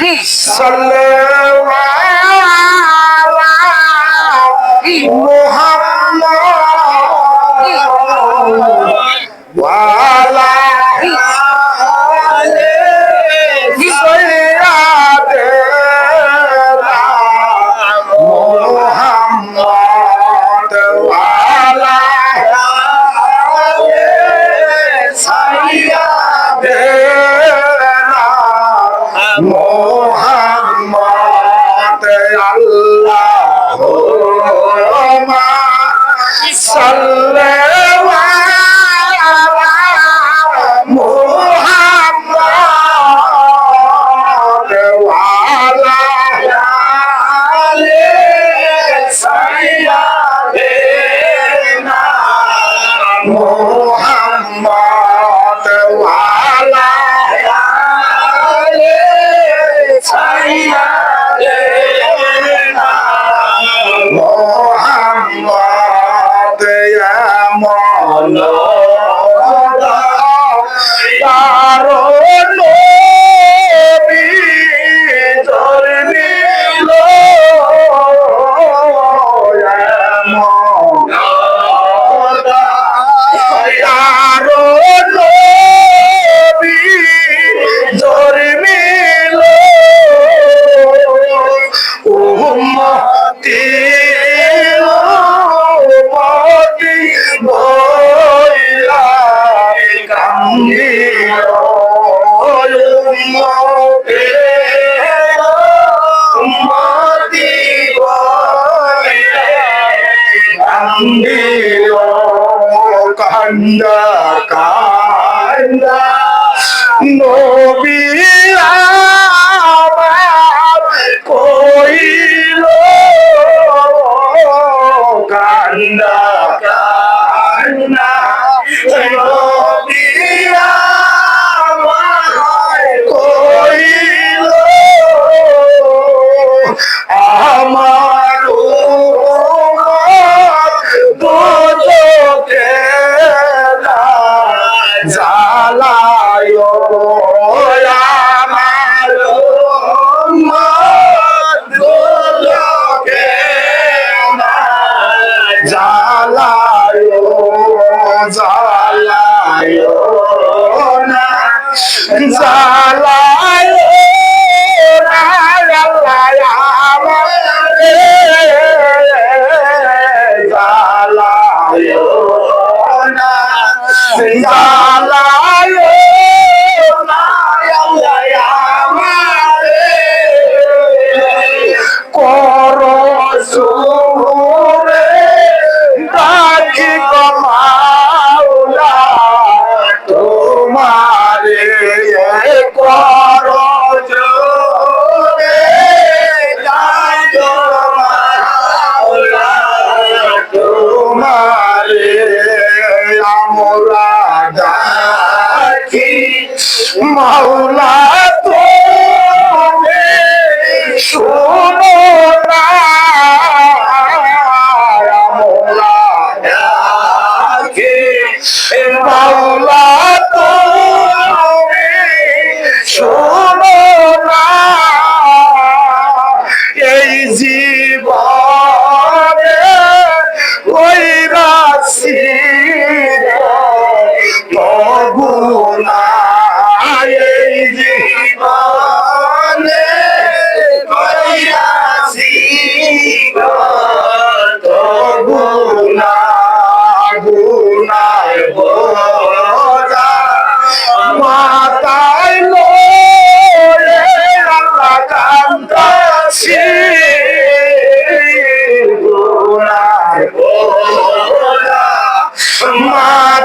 Peace. Salam. সাল্লাহ ধন্য കണ്ട കാണ്ട നോവി জ্বালায় জ্বালায় না। জ্বালায় জ্বালায় না জ্বালায় 毛来。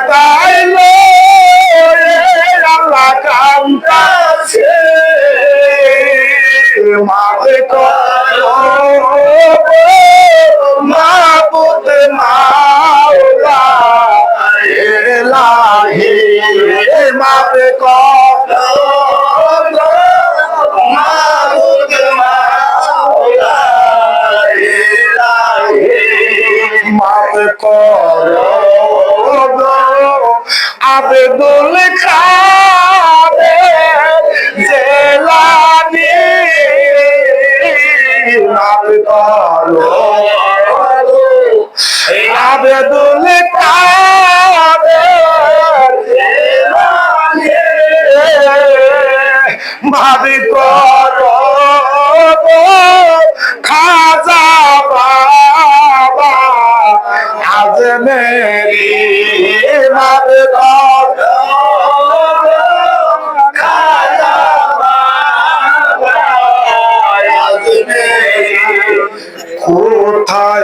পাইল আল্লাহ কান্দাছে মারে মাবুদ মাওলা এলাহি। মারে মাবুদ মাওলা এলাহি। মারে কর। আবদুল খাদের জেলানি। আবদুল খাদের মাবি করো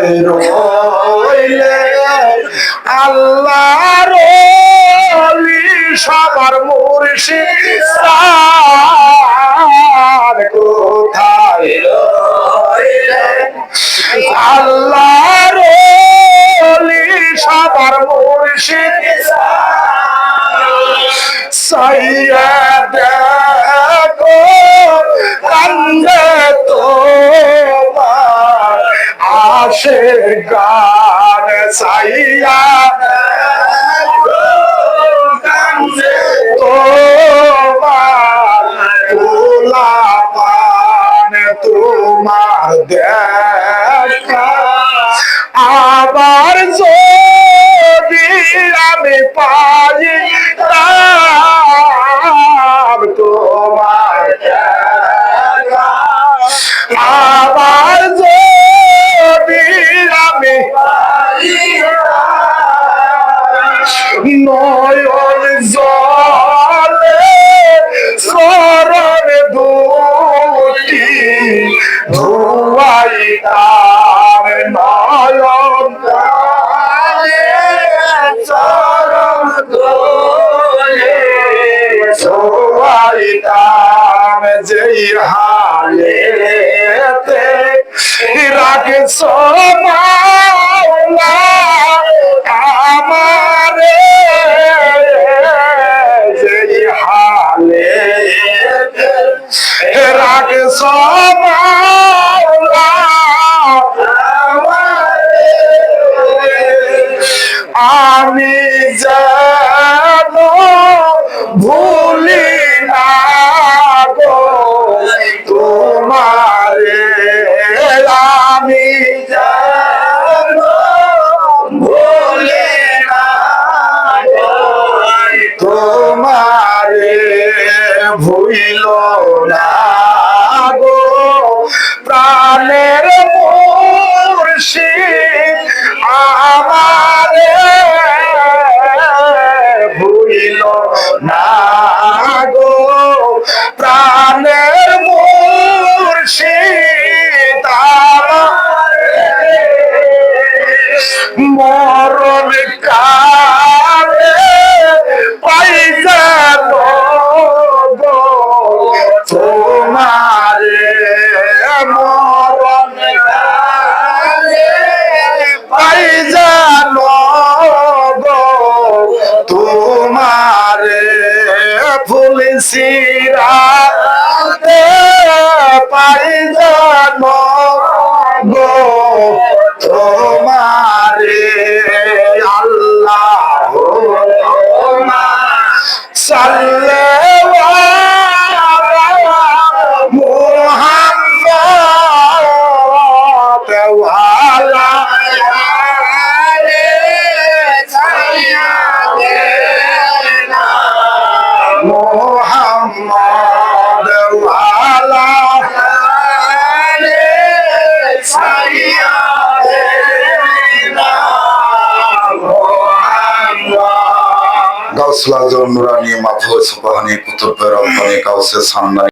কোথায় রইলে আল্লাহর সবার মুর্শিদ আসে গান সাইয়া তোমার দেখা। আবার যদি আমি পাই নয়ন জলে সরণ দুটি ধুয়াই তার নয়ন জলে সরণ দুটি ধুয়াই তার যেই হালেতে রাখে সোমাওলা আমি যেন ভুলি না গো তোমারে আমি যেন ভুলি না তোমারে ভুইল প্রাণের মুর্শিদ আমারে ভুইল না গো। প্রাণের মুর্শিদ আমারে। মরণ কালে ফুলসিরাতে পারি জন্ম গো তোমারে। আল্লাহ মুহাম্মদ ওয়ালা গাউসুল আজম নুরানি মাহফুজ সুবহানি কুতুব রব্বানি গাউসে সান্নানি